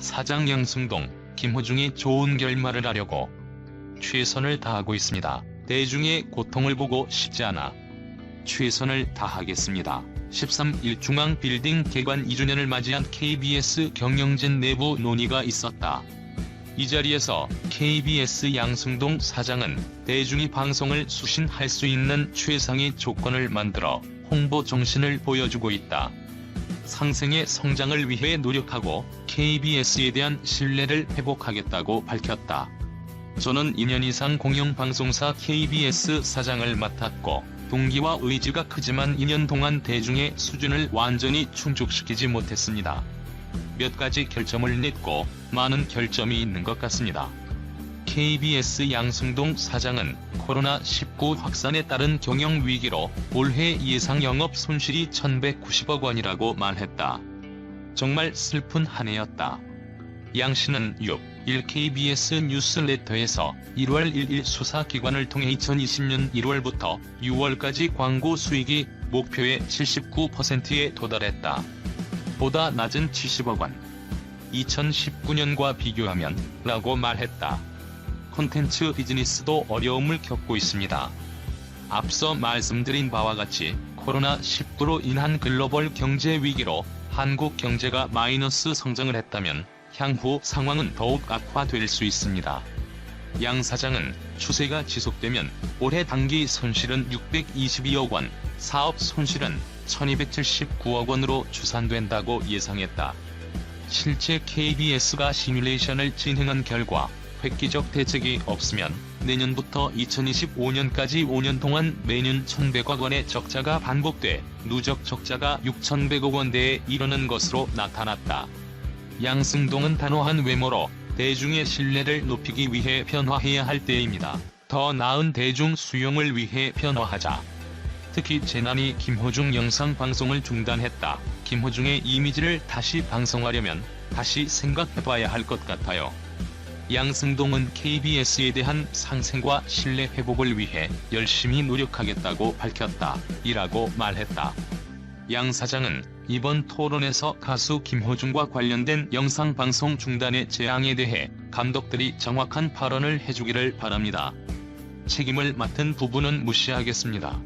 사장 양승동, 김호중이 좋은 결말을 하려고 최선을 다하고 있습니다. 대중의 고통을 보고 싶지 않아 최선을 다하겠습니다. 13일 중앙 빌딩 개관 2주년을 맞이한 KBS 경영진 내부 논의가 있었다. 이 자리에서 KBS 양승동 사장은 대중이 방송을 수신할 수 있는 최상의 조건을 만들어 홍보 정신을 보여주고 있다. 상생의 성장을 위해 노력하고 KBS에 대한 신뢰를 회복하겠다고 밝혔다. 저는 2년 이상 공영방송사 KBS 사장을 맡았고 동기와 의지가 크지만 2년 동안 대중의 수준을 완전히 충족시키지 못했습니다. 몇 가지 결점을 냈고 많은 결점이 있는 것 같습니다. KBS 양승동 사장은 코로나19 확산에 따른 경영 위기로 올해 예상 영업 손실이 1190억 원이라고 말했다. 정말 슬픈 한 해였다. 양 씨는 6. 1 KBS 뉴스레터에서 1월 1일 수사기관을 통해 2020년 1월부터 6월까지 광고 수익이 목표의 79%에 도달했다. 보다 낮은 70억 원. 2019년과 비교하면 라고 말했다. 콘텐츠 비즈니스도 어려움을 겪고 있습니다. 앞서 말씀드린 바와 같이 코로나19로 인한 글로벌 경제 위기로 한국 경제가 마이너스 성장을 했다면 향후 상황은 더욱 악화될 수 있습니다. 양 사장은 추세가 지속되면 올해 단기 손실은 622억 원, 사업 손실은 1279억 원으로 추산된다고 예상했다. 실제 KBS가 시뮬레이션을 진행한 결과 획기적 대책이 없으면 내년부터 2025년까지 5년 동안 매년 1,100억 원의 적자가 반복돼 누적 적자가 6,100억 원대에 이르는 것으로 나타났다. 양승동은 단호한 외모로 대중의 신뢰를 높이기 위해 변화해야 할 때입니다. 더 나은 대중 수용을 위해 변화하자. 특히 재난이 김호중 영상 방송을 중단했다. 김호중의 이미지를 다시 방송하려면 다시 생각해봐야 할 것 같아요. 양승동은 KBS에 대한 상생과 신뢰 회복을 위해 열심히 노력하겠다고 밝혔다. 이라고 말했다. 양 사장은 이번 토론에서 가수 김호중과 관련된 영상 방송 중단의 재앙에 대해 감독들이 정확한 발언을 해주기를 바랍니다. 책임을 맡은 부분은 무시하겠습니다.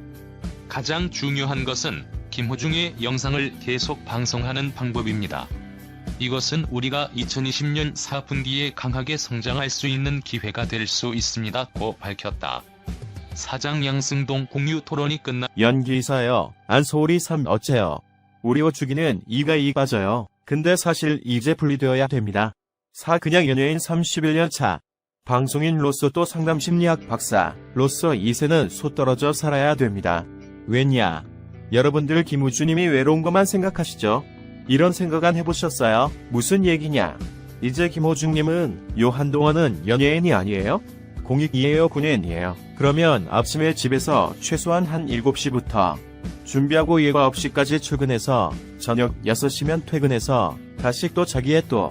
가장 중요한 것은 김호중의 영상을 계속 방송하는 방법입니다. 이것은 우리가 2020년 4분기에 강하게 성장할 수 있는 기회가 될 수 있습니다. 고 밝혔다. 사장 양승동 공유 토론이 끝나 연기사요. 안소울이 3 어째요. 우리오 주기는 이가 이 빠져요. 근데 사실 이제 분리되어야 됩니다. 4 그냥 연예인 31년 차. 방송인로서 또 상담 심리학 박사 로서 2세는 소 떨어져 살아야 됩니다. 왜냐? 여러분들 김우주님이 외로운 것만 생각하시죠? 이런 생각 안 해보셨어요? 무슨 얘기냐? 이제 김호중님은 요 한동안은 연예인이 아니에요? 공익이에요 군인이에요. 그러면 아침에 집에서 최소한 한 7시부터 준비하고 예가 9시까지 출근해서 저녁 6시면 퇴근해서 다시 또 자기의 또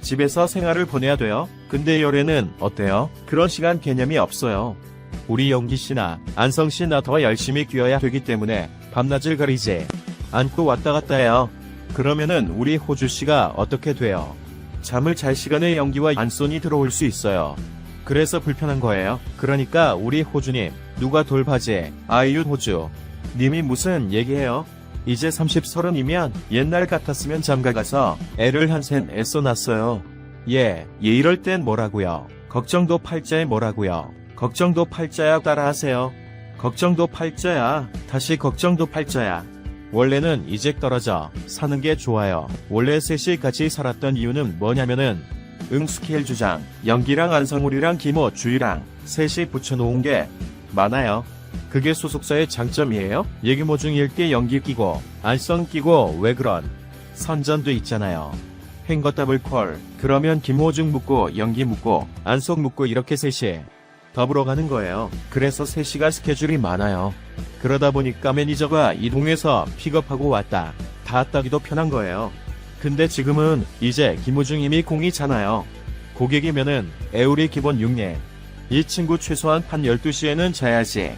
집에서 생활을 보내야 돼요. 근데 열애는 어때요? 그런 시간 개념이 없어요. 우리 영기 씨나 안성 씨나 더 열심히 뛰어야 되기 때문에 밤낮을 가리지 않고 왔다 갔다 해요. 그러면은 우리 호주 씨가 어떻게 돼요? 잠을 잘 시간에 연기와 안손이 들어올 수 있어요. 그래서 불편한 거예요. 그러니까 우리 호주님, 누가 돌바지, 아이유 호주. 님이 무슨 얘기해요? 이제 30, 30이면 옛날 같았으면 장가가서 애를 한센 애써 낳았어요. 예, 예 이럴 땐 뭐라고요? 걱정도 팔자에 뭐라고요? 걱정도 팔자야 따라하세요. 걱정도 팔자야, 다시 걱정도 팔자야. 원래는 이제 떨어져 사는 게 좋아요. 원래 셋이 같이 살았던 이유는 뭐냐면은 응 스케일 주장, 연기랑 안성울이랑 김호, 주희랑 셋이 붙여놓은 게 많아요. 그게 소속사의 장점이에요? 예기모 중 1개 연기 끼고 안성 끼고 왜 그런 선전도 있잖아요. 행거 더블 콜 그러면 김호중 묻고 연기 묻고 안성 묻고 이렇게 셋이 더불어 가는 거예요. 그래서 3시간 스케줄이 많아요. 그러다 보니까 매니저가 이동해서 픽업하고 왔다. 다 따기도 편한 거예요. 근데 지금은 이제 김우중님이 공이잖아요. 고객이면은 에우리 기본 6년. 이 친구 최소한 한 12시에는 자야지.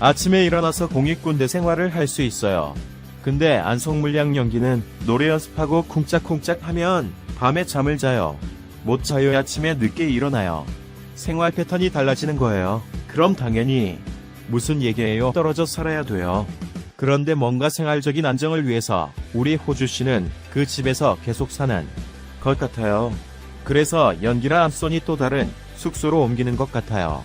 아침에 일어나서 공익군대 생활을 할 수 있어요. 근데 안성물량 연기는 노래 연습하고 쿵짝쿵짝 하면 밤에 잠을 자요. 못 자요 아침에 늦게 일어나요. 생활 패턴이 달라지는 거예요. 그럼 당연히 무슨 얘기예요? 떨어져 살아야 돼요. 그런데 뭔가 생활적인 안정을 위해서 우리 호주 씨는 그 집에서 계속 사는 것 같아요. 그래서 연기랑 암손이 또 다른 숙소로 옮기는 것 같아요.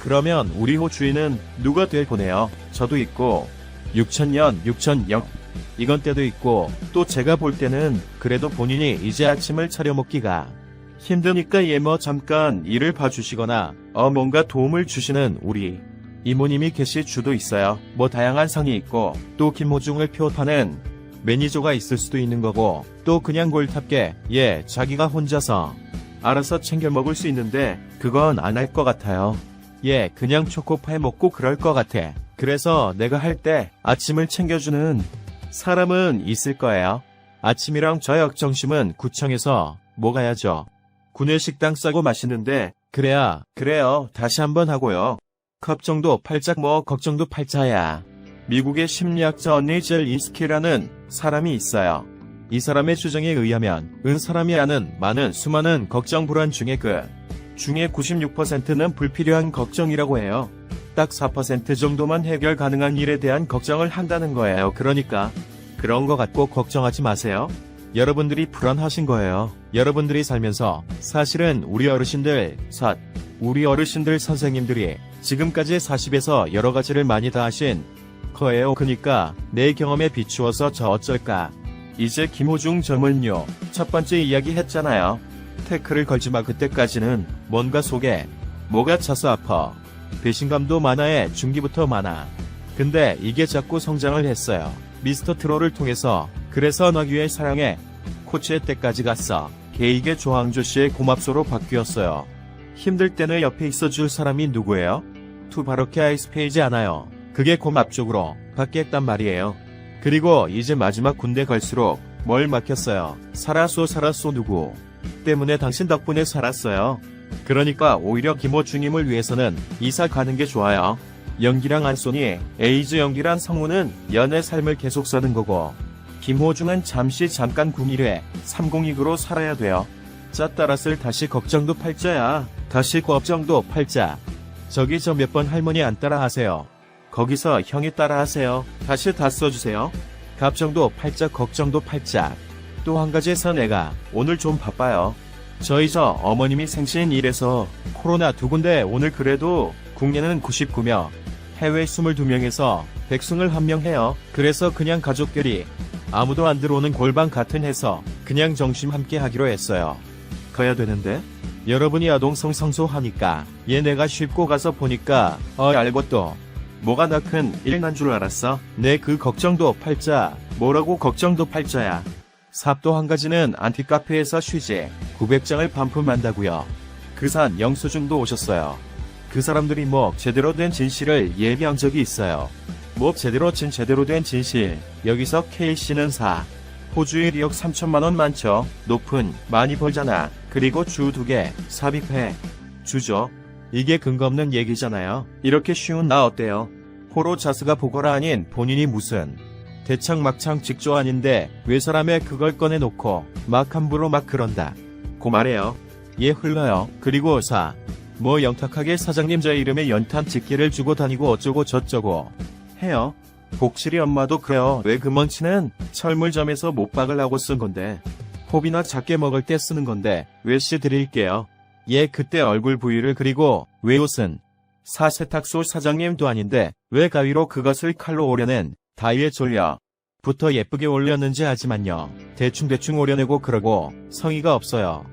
그러면 우리 호주인은 누가 될 거네요? 저도 있고 6천년 6천영 이건 때도 있고 또 제가 볼 때는 그래도 본인이 이제 아침을 차려 먹기가 힘드니까 예뭐 잠깐 일을 봐주시거나 어 뭔가 도움을 주시는 우리 이모님이 계실 수도 있어요. 뭐 다양한 상이 있고 또 김호중을 표파는 매니저가 있을 수도 있는 거고 또 그냥 골탑게 예 자기가 혼자서 알아서 챙겨 먹을 수 있는데 그건 안 할 것 같아요. 예 그냥 초코파이 먹고 그럴 것 같아. 그래서 내가 할 때 아침을 챙겨주는 사람은 있을 거예요. 아침이랑 저녁 점심은 구청에서 먹어야죠. 구내 식당 싸고 맛있는데 그래야 그래요 다시 한번 하고요. 걱정도 팔짝 뭐 걱정도 팔자야. 미국의 심리학자 언니젤 이스키라는 사람이 있어요. 이 사람의 주장에 의하면 은 사람이 하는 많은 수많은 걱정 불안 중에 그 중에 96%는 불필요한 걱정이라고 해요. 딱 4% 정도만 해결 가능한 일에 대한 걱정을 한다는 거예요. 그러니까 그런 거 갖고 걱정하지 마세요. 여러분들이 불안하신 거예요. 여러분들이 살면서 사실은 우리 어르신들, 삿, 우리 어르신들 선생님들이 지금까지 40에서 여러 가지를 많이 다 하신 거예요. 그니까 내 경험에 비추어서 저 어쩔까. 이제 김호중 점은요. 첫 번째 이야기 했잖아요. 태클을 걸지 마 그때까지는 뭔가 속에 뭐가 차서 아파. 배신감도 많아에 중기부터 많아. 근데 이게 자꾸 성장을 했어요. 미스터 트롤을 통해서 그래서 너귀의 사랑에 코치의 때까지 갔어. 개이게 조항조 씨의 고맙소로 바뀌었어요. 힘들 때는 옆에 있어줄 사람이 누구예요? 투 바로케 아이스페이지 않아요. 그게 고맙 쪽으로 바뀌었단 말이에요. 그리고 이제 마지막 군대 갈수록 뭘 맡겼어요. 살았소 살았소 누구 때문에 당신 덕분에 살았어요. 그러니까 오히려 김호중님을 위해서는 이사 가는 게 좋아요. 연기랑 안소니, 에이즈 연기란 성우는 연애 삶을 계속 사는 거고, 김호중은 잠시 잠깐 군일회 302구로 살아야 돼요. 짜 따랐을 다시 걱정도 팔자야. 다시 걱정도 팔자. 저기 저 몇 번 할머니 안 따라 하세요. 거기서 형이 따라 하세요. 다시 다 써주세요. 갑정도 팔자 걱정도 팔자. 또 한 가지에서 내가 오늘 좀 바빠요. 저희 저 어머님이 생신이래서 코로나 두 군데 오늘 그래도 국내는 99명, 해외 22명에서 백승을 한 명 해요. 그래서 그냥 가족끼리 아무도 안 들어오는 골방 같은 해서 그냥 정심 함께 하기로 했어요. 가야 되는데? 여러분이 아동성 성소하니까 얘 내가 쉽고 가서 보니까 어 알고 또 뭐가 나 큰 일난 줄 알았어. 내 그 걱정도 팔자 뭐라고 걱정도 팔자야. 삽도 한 가지는 안티카페에서 쉬지 900장을 반품한다고요. 그 산 영수증도 오셨어요. 그 사람들이 뭐 제대로 된 진실을 예비한 적이 있어요. 뭐 제대로 진 제대로 된 진실. 여기서 K씨는 4. 호주의 1억 3천만 원 많죠. 높은 많이 벌잖아. 그리고 주두개 삽입해 주죠. 이게 근거 없는 얘기잖아요. 이렇게 쉬운 나 어때요? 호로 자스가 보거라 아닌 본인이 무슨 대창 막창 직조 아닌데 왜 사람의 그걸 꺼내놓고 막 함부로 막 그런다. 고 말해요. 얘 흘러요. 그리고 사. 뭐 영탁하게 사장님 저 이름에 연탄 직기를 주고 다니고 어쩌고 저쩌고 해요. 복실이 엄마도 그래요. 왜 그 먼치는 철물점에서 못 박으려고 쓴 건데. 호비나 작게 먹을 때 쓰는 건데 왜씨 드릴게요. 얘 그때 얼굴 부위를 그리고 왜 옷은 사세탁소 사장님도 아닌데 왜 가위로 그것을 칼로 오려낸 다이에 졸려 부터 예쁘게 올렸는지 하지만요. 대충대충 오려내고 그러고 성의가 없어요.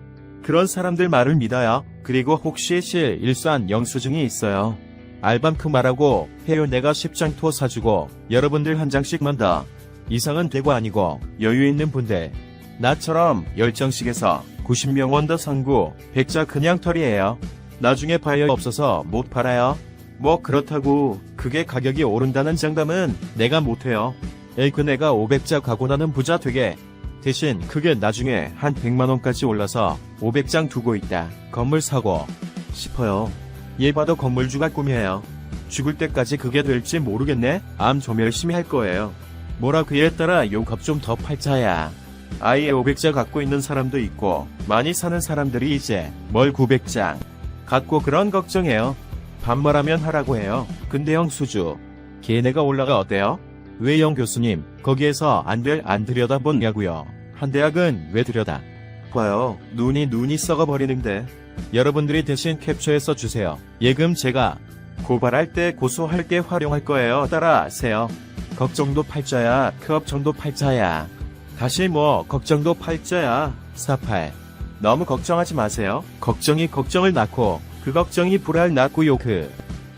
그런 사람들 말을 믿어요. 그리고 혹시 실 일산 영수증이 있어요. 알밤크 말하고 해요 내가 10장 토 사주고 여러분들 한 장씩만 더 이상은 되고 아니고 여유 있는 분들 나처럼 10장씩에서 90명 원더 상구 100자 그냥 털이에요. 나중에 봐요 없어서 못 팔아요. 뭐 그렇다고 그게 가격이 오른다는 장담은 내가 못해요. 에이 그 내가 500자 가고 나는 부자 되게 대신 그게 나중에 한 100만원까지 올라서 500장 두고 있다. 건물 사고 싶어요. 얘 봐도 건물주가 꿈이에요. 죽을 때까지 그게 될지 모르겠네. 암 좀 열심히 할 거예요. 뭐라 그에 따라 용값 좀 더 팔자야. 아예 500자 갖고 있는 사람도 있고 많이 사는 사람들이 이제 뭘 900장 갖고 그런 걱정해요. 반말하면 하라고 해요. 근데 형 수주 걔네가 올라가 어때요? 왜영 교수님 거기에서 안될 안 들여다보냐고요. 한 대학은 왜 들여다? 봐요 눈이 눈이 썩어버리는데 여러분들이 대신 캡처해서 주세요. 예금 제가 고발할 때 고소할 게 활용할 거예요. 따라하세요. 걱정도 팔자야, 크업정도 팔자야. 다시 뭐 걱정도 팔자야. 48. 너무 걱정하지 마세요. 걱정이 걱정을 낳고 그 걱정이 불알 낳고요. 그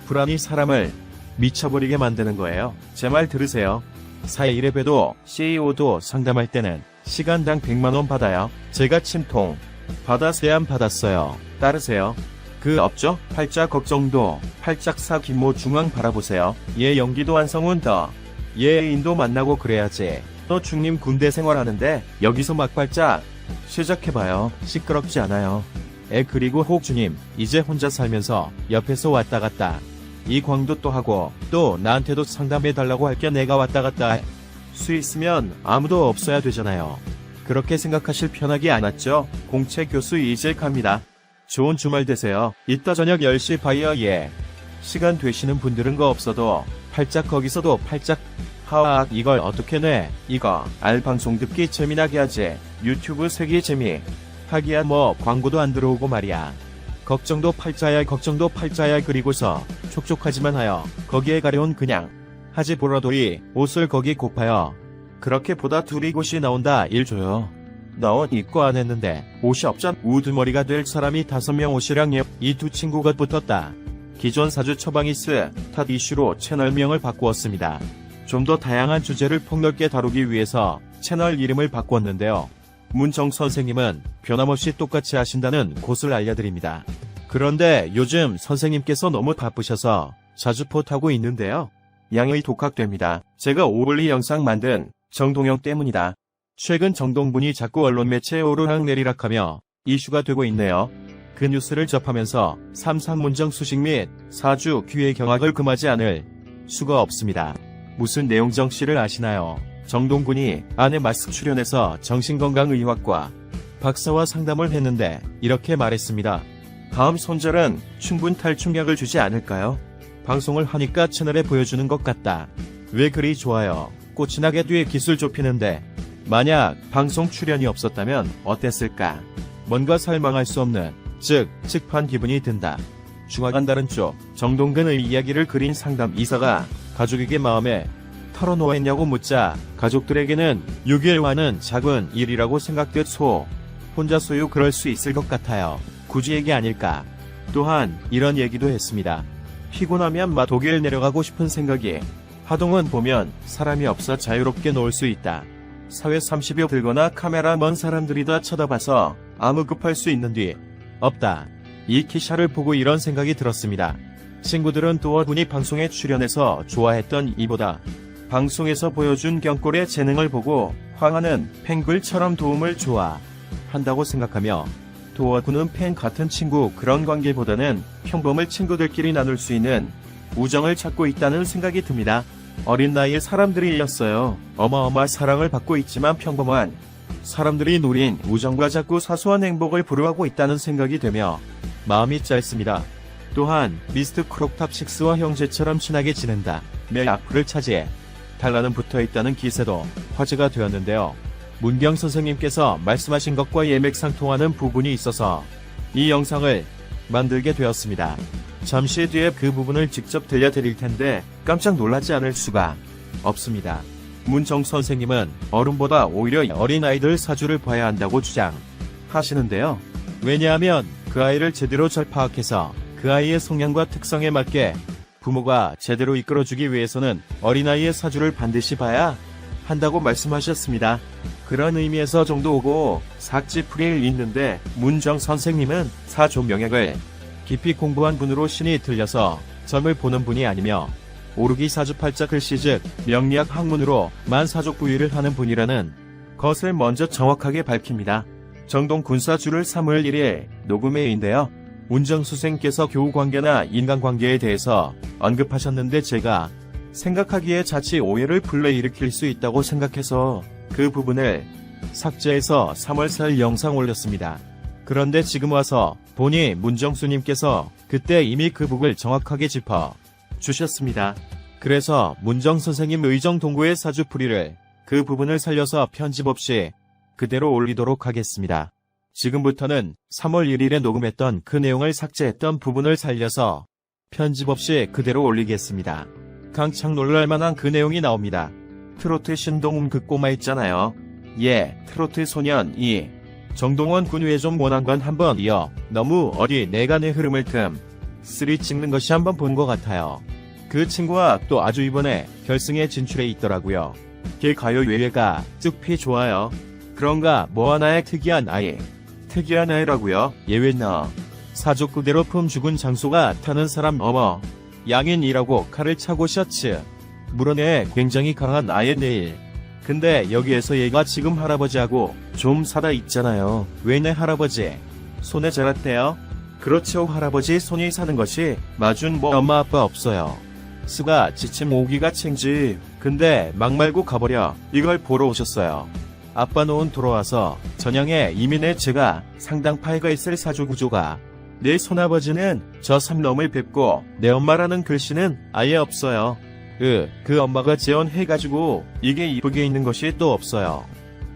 불안이 사람을 미쳐버리게 만드는 거예요. 제 말 들으세요. 사회 1회배도 CEO도 상담할 때는 시간당 100만원 받아요. 제가 침통 받았어야 안 받았어요. 따르세요. 그 없죠? 팔자 걱정도 팔짝사 김모 중앙 바라보세요. 얘 연기도 한성훈 더. 얘 인도 만나고 그래야지. 또 중님 군대 생활하는데 여기서 막발짝 시작해봐요. 시끄럽지 않아요. 애 그리고 호주님 이제 혼자 살면서 옆에서 왔다 갔다 이 광도 또 하고 또 나한테도 상담해달라고 할게 내가 왔다 갔다 수 있으면 아무도 없어야 되잖아요. 그렇게 생각하실 편하게 안 왔죠? 공채 교수 이제 갑니다. 좋은 주말 되세요. 이따 저녁 10시 바이어 예. 시간 되시는 분들은 거 없어도 팔짝 거기서도 팔짝 하악 이걸 어떻게 내? 이거 알 방송 듣기 재미나게 하지. 유튜브 세기 재미. 하기야 뭐 광고도 안 들어오고 말이야. 걱정도 팔자야 걱정도 팔자야 그리고서 촉촉하지만 하여 거기에 가려운 그냥 하지 보라돌이 옷을 거기 고파요. 그렇게 보다 둘이 곳이 나온다 일 줘요. 나옷 입고 안 했는데 옷이 없잖 우두머리가 될 사람이 다섯 명 옷이랑 이 두 친구가 붙었다. 기존 사주 처방이스 탓 이슈로 채널명을 바꾸었습니다. 좀 더 다양한 주제를 폭넓게 다루기 위해서 채널 이름을 바꾸었는데요. 문정 선생님은 변함없이 똑같이 하신다는 곳을 알려드립니다. 그런데 요즘 선생님께서 너무 바쁘셔서 자주 포트하고 있는데요. 양의 독학됩니다. 제가 오블리 영상 만든 정동영 때문이다. 최근 정동분이 자꾸 언론 매체에 오르락 내리락하며 이슈가 되고 있네요. 그 뉴스를 접하면서 삼삼문정 수식 및 사주 귀의 경악을 금하지 않을 수가 없습니다. 무슨 내용 정 씨를 아시나요? 정동군이 아내 마스 출연해서 정신건강의학과 박사와 상담을 했는데 이렇게 말했습니다. 다음 손절은 충분 탈충약을 주지 않을까요? 방송을 하니까 채널에 보여주는 것 같다. 왜 그리 좋아요? 꽃이 나게 뒤에 기술 좁히는데 만약 방송 출연이 없었다면 어땠을까? 뭔가 설명할 수 없는 즉 측판 기분이 든다. 중화관 다른 쪽 정동근의 이야기를 그린 상담 이사가 가족에게 마음에 털어놓았냐고 묻자 가족들에게는 6일와는 작은 일이라고 생각됐 소 혼자 소유 그럴 수 있을 것 같아요. 굳이 얘기 아닐까. 또한 이런 얘기도 했습니다. 피곤하면 마 독일 내려가고 싶은 생각이 하동은 보면 사람이 없어 자유롭게 놀 수 있다. 사회 30여 들거나 카메라 먼 사람들이 다 쳐다봐서 아무 급할 수 있는 뒤 없다. 이 키샤를 보고 이런 생각이 들었습니다. 친구들은 또어 군이 방송에 출연해서 좋아했던 이보다 방송에서 보여준 경골의 재능을 보고 황하는 팬글처럼 도움을 좋아 한다고 생각하며 도어군은 팬 같은 친구 그런 관계보다는 평범을 친구들끼리 나눌 수 있는 우정을 찾고 있다는 생각이 듭니다. 어린 나이에 사람들이 일렸어요. 어마어마 사랑을 받고 있지만 평범한 사람들이 누린 우정과 자꾸 사소한 행복을 부러워하고 있다는 생각이 되며 마음이 짧습니다. 또한 미스트 크롭탑 6와 형제처럼 친하게 지낸다. 매일 악플을 차지해 달라는 붙어 있다는 기세도 화제가 되었는데요. 문경 선생님께서 말씀하신 것과 예맥상통하는 부분이 있어서 이 영상을 만들게 되었습니다. 잠시 뒤에 그 부분을 직접 들려드릴 텐데 깜짝 놀라지 않을 수가 없습니다. 문정 선생님은 어른보다 오히려 어린아이들 사주를 봐야 한다고 주장하시는데요. 왜냐하면 그 아이를 제대로 잘 파악해서 그 아이의 성향과 특성에 맞게 부모가 제대로 이끌어주기 위해서는 어린아이의 사주를 반드시 봐야 한다고 말씀하셨습니다. 그런 의미에서 정도 오고 삭지풀이를 읽는데 문정 선생님은 사조 명약을 깊이 공부한 분으로 신이 들려서 점을 보는 분이 아니며 오르기 사주팔자 글씨 즉 명리학 학문으로 만사족 부위를 하는 분이라는 것을 먼저 정확하게 밝힙니다. 정동 군사주를 3월 1일 녹음회인데요. 운정수생께서 교우관계나 인간관계에 대해서 언급하셨는데 제가 생각하기에 자칫 오해를 불러일으킬 수 있다고 생각해서 그 부분을 삭제해서 3월 4일 영상 올렸습니다. 그런데 지금 와서 보니 문정수님께서 그때 이미 그 북을 정확하게 짚어 주셨습니다. 그래서 문정 선생님 의정 동구의 사주풀이를 그 부분을 살려서 편집 없이 그대로 올리도록 하겠습니다. 지금부터는 3월 1일에 녹음했던 그 내용을 삭제했던 부분을 살려서 편집 없이 그대로 올리겠습니다. 강창 놀랄만한 그 내용이 나옵니다. 트로트 신동훈 그 꼬마 있잖아요. 예, 트로트 소년 이 정동원 군외좀 원한 건 한번 이어 너무 어디 내가 내 흐름을 틈 쓰리 찍는 것이 한번 본 것 같아요. 그 친구와 또 아주 이번에 결승에 진출해 있더라고요. 걔 가요 외회가 쭉피 좋아요. 그런가 뭐 하나의 특이한 아이. 특이한 아이라고요? 예외나. 사족 그대로 품 죽은 장소가 타는 사람 어머. 양인이라고 칼을 차고 셔츠. 물어내 굉장히 강한 아이의 내일. 근데 여기에서 얘가 지금 할아버지하고 좀 사다 있잖아요. 왜 내 할아버지? 손에 자랐대요? 그렇죠 할아버지 손이 사는 것이 맞은 뭐 엄마 아빠 없어요. 수가 지침 오기가 챙지. 근데 막 말고 가버려. 이걸 보러 오셨어요. 아빠 노은 돌아와서 전형에 이민의 제가 상당 파이가 있을 사주 구조가 내 손아버지는 저 삼놈을 뵙고 내 엄마라는 글씨는 아예 없어요. 으, 그 엄마가 재혼해가지고 이게 이쁘게 있는 것이 또 없어요.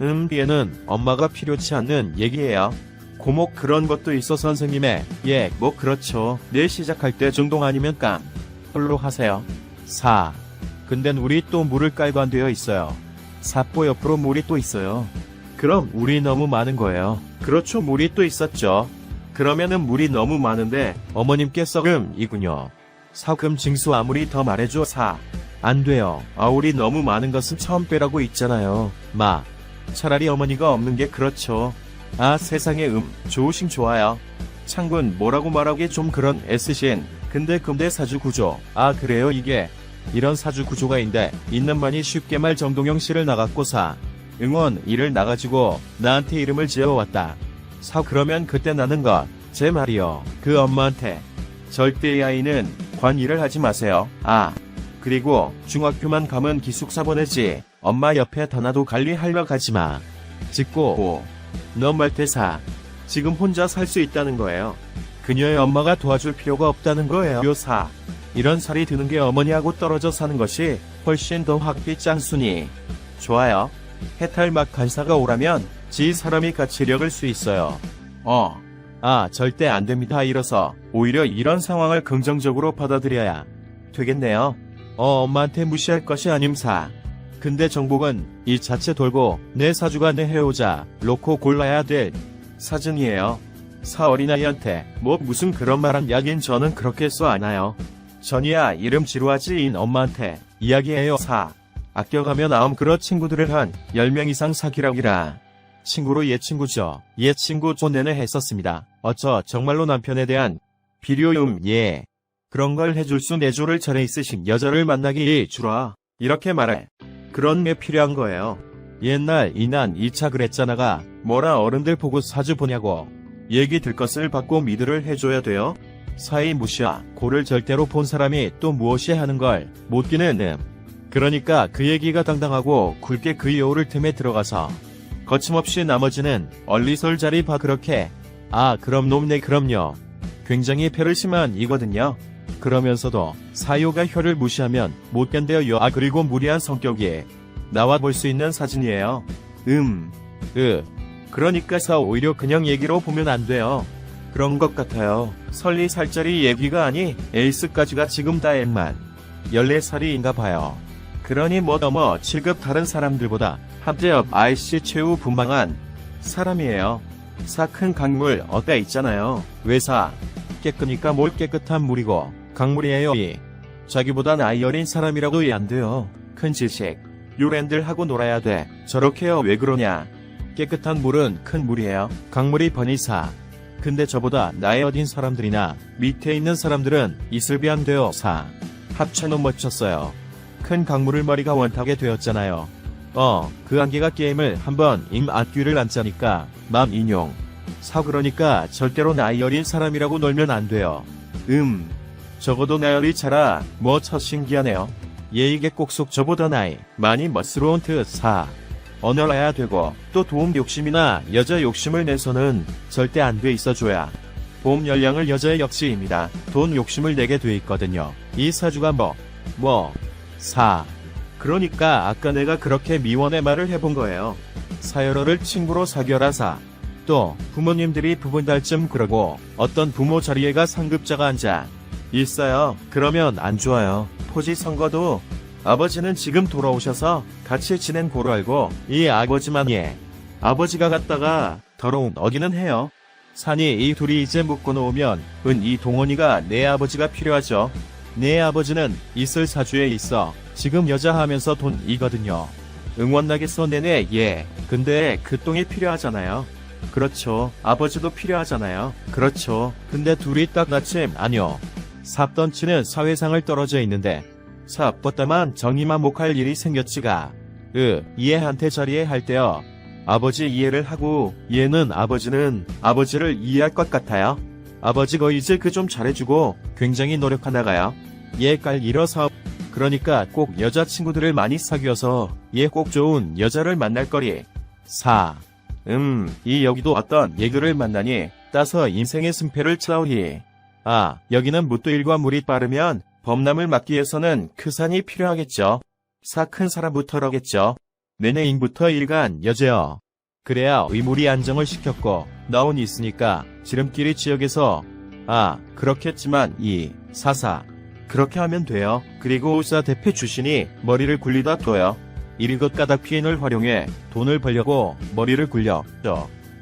음, 얘는 엄마가 필요치 않는 얘기예요. 고목 그런 것도 있어 선생님의 예, 뭐 그렇죠. 내일 시작할 때 정동 아니면 깜. 홀로 하세요. 4. 근데 우리 또 물을 깔고 안 되어 있어요. 사포 옆으로 물이 또 있어요. 그럼 물이 너무 많은 거예요. 그렇죠, 물이 또 있었죠. 그러면은 물이 너무 많은데 어머님께 썩음이군요. 사금 징수 아무리 더 말해줘 사. 안 돼요. 아우리 너무 많은 것은 처음 빼라고 있잖아요. 마. 차라리 어머니가 없는 게 그렇죠. 아 세상에 음 좋으신 좋아요. 창군 뭐라고 말하기 좀 그런 애쓰신. 근데 근데 사주 구조. 아 그래요 이게. 이런 사주 구조가 있는데 있는 많이 쉽게 말 정동영 씨를 나갔고 사. 응원 이를 나가지고 나한테 이름을 지어왔다. 사 그러면 그때 나는 것. 제 말이요. 그 엄마한테. 절대 이 아이는 관일을 하지 마세요. 아. 그리고 중학교만 가면 기숙사 보내지. 엄마 옆에 더나도 관리하려 가지 마. 짓고 오. 너 말대사. 지금 혼자 살 수 있다는 거예요. 그녀의 엄마가 도와줄 필요가 없다는 거예요. 요사. 이런 살이 드는 게 어머니하고 떨어져 사는 것이 훨씬 더 학비 짱순이. 좋아요. 해탈 막 간사가 오라면 지 사람이 같이 력을 수 있어요. 어. 아, 절대 안 됩니다. 이뤄서 오히려 이런 상황을 긍정적으로 받아들여야 되겠네요. 어, 엄마한테 무시할 것이 아님사. 근데 정복은 이 자체 돌고 내 사주가 내 해오자 놓고 골라야 될 사진이에요. 사 어린아이한테 뭐 무슨 그런 말한 약인 저는 그렇게 써 않아요. 전이야 이름 지루하지 인 엄마한테 이야기해요 사. 아껴가며 나옴 그런 친구들을 한 10명 이상 사귀라기라. 친구로 옛 친구죠. 옛 친구 존내내 했었습니다. 어쩌 정말로 남편에 대한 비료음 예. 그런 걸 해줄 수 내조를 전에 있으신 여자를 만나기 주라. 이렇게 말해. 그런 게 필요한 거예요. 옛날 이난 2차 그랬잖아가 뭐라 어른들 보고 사주 보냐고. 얘기 들 것을 받고 미드를 해줘야 돼요. 사이 무시야 고를 절대로 본 사람이 또 무엇이 하는 걸 못 끼는 음. 그러니까 그 얘기가 당당하고 굵게 그 여우를 틈에 들어가서 거침없이 나머지는 얼리설 자리 봐 그렇게 아 그럼 놈네 그럼요 굉장히 패를 심한 이거든요 그러면서도 사요가 혀를 무시하면 못 견뎌요 아 그리고 무리한 성격이 나와 볼 수 있는 사진이에요 음, 으 그러니까 사 오히려 그냥 얘기로 보면 안 돼요 그런 것 같아요 설리 살짜리 얘기가 아니 에이스까지가 지금 다 엠만 14살이인가 봐요 그러니 뭐 넘어 7급 다른 사람들보다 합제업 IC 최후 분방한 사람이에요. 사 큰 강물 어때 있잖아요. 외사 깨끗니까 뭘 깨끗한 물이고 강물이에요. 이 자기보다 나이 어린 사람이라도 안 돼요. 큰 지식 요랜들 하고 놀아야 돼. 저렇게요 왜 그러냐. 깨끗한 물은 큰 물이에요. 강물이 번이사. 근데 저보다 나이 어린 사람들이나 밑에 있는 사람들은 이슬비 안 돼요. 사 합쳐놓 멋졌어요. 큰 강물을 머리가 원타게 되었잖아요. 어, 그 안개가 게임을 한번 임 앞뒤를 안 짜니까 맘 인용. 사 그러니까 절대로 나이 어린 사람이라고 놀면 안 돼요. 음, 적어도 나열이 차라 뭐 첫 신기하네요. 얘 이게 꼭속 저보다 나이 많이 멋스러운 트사 언어라야 되고 또 도움 욕심이나 여자 욕심을 내서는 절대 안 돼 있어줘야 보험 열량을 여자의 역시입니다. 돈 욕심을 내게 돼 있거든요. 이 사주가 뭐, 뭐, 사. 그러니까 아까 내가 그렇게 미원의 말을 해본 거예요. 사열어를 친구로 사귀어라사. 또 부모님들이 부분달쯤 그러고 어떤 부모 자리에가 상급자가 앉아 있어요. 그러면 안 좋아요. 토지 선거도 아버지는 지금 돌아오셔서 같이 지낸 고로 알고 이 아버지만 예. 아버지가 갔다가 더러운 어기는 해요. 산이 이 둘이 이제 묶고 놓으면 은 이 동원이가 내 아버지가 필요하죠. 내 아버지는 있을 사주에 있어 지금 여자 하면서 돈이거든요. 응원나겠어 내내 예. 근데 그 똥이 필요하잖아요. 그렇죠. 아버지도 필요하잖아요. 그렇죠. 근데 둘이 딱 나침 아니요. 삽던치는 사회상을 떨어져 있는데 삽뻗다만 정의만 목할 일이 생겼지가. 으, 얘한테 자리에 할 때요. 아버지 이해를 하고 얘는 아버지는 아버지를 이해할 것 같아요. 아버지가 이제 그 좀 잘해주고 굉장히 노력하다가요. 얘깔 일어서 그러니까 꼭 여자친구들을 많이 사귀어서 얘 꼭 좋은 여자를 만날 거리. 4. 음, 이 여기도 어떤 예그를 만나니 따서 인생의 승패를 찾아오니. 아, 여기는 무도 일과 물이 빠르면 범람을 막기 위해서는 그 산이 필요하겠죠. 사 큰 사람부터라겠죠. 내내인부터 일간 여제여. 그래야 의물이 안정을 시켰고 나온 있으니까 지름길이 지역에서 아 그렇겠지만 이 사사 그렇게 하면 돼요. 그리고 우사 대표 주신이 머리를 굴리다 둬요. 이리것 가닥 피인을 활용해 돈을 벌려고 머리를 굴려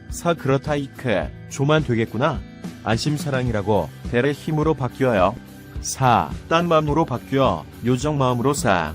사 그렇다 이크 조만 되겠구나. 안심사랑이라고 대의 힘으로 바뀌어요. 사딴 마음으로 바뀌어 요정 마음으로 사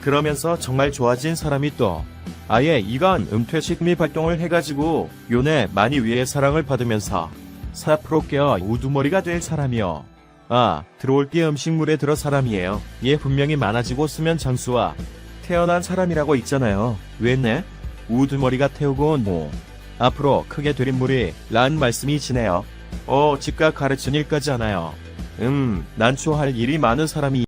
그러면서 정말 좋아진 사람이 또 아예 이건 음퇴식미 발동을 해가지고 요네 많이 위의 사랑을 받으면서 사프로 깨어 우두머리가 될 사람이요. 아 들어올 게 음식물에 들어 사람이에요. 얘 분명히 많아지고 쓰면 장수와 태어난 사람이라고 있잖아요. 왜네? 우두머리가 태우고 온 뭐. 앞으로 크게 될 인물이 란 말씀이 지네요. 어, 집값 가르친 일까지 하나요. 음, 난초할 일이 많은 사람이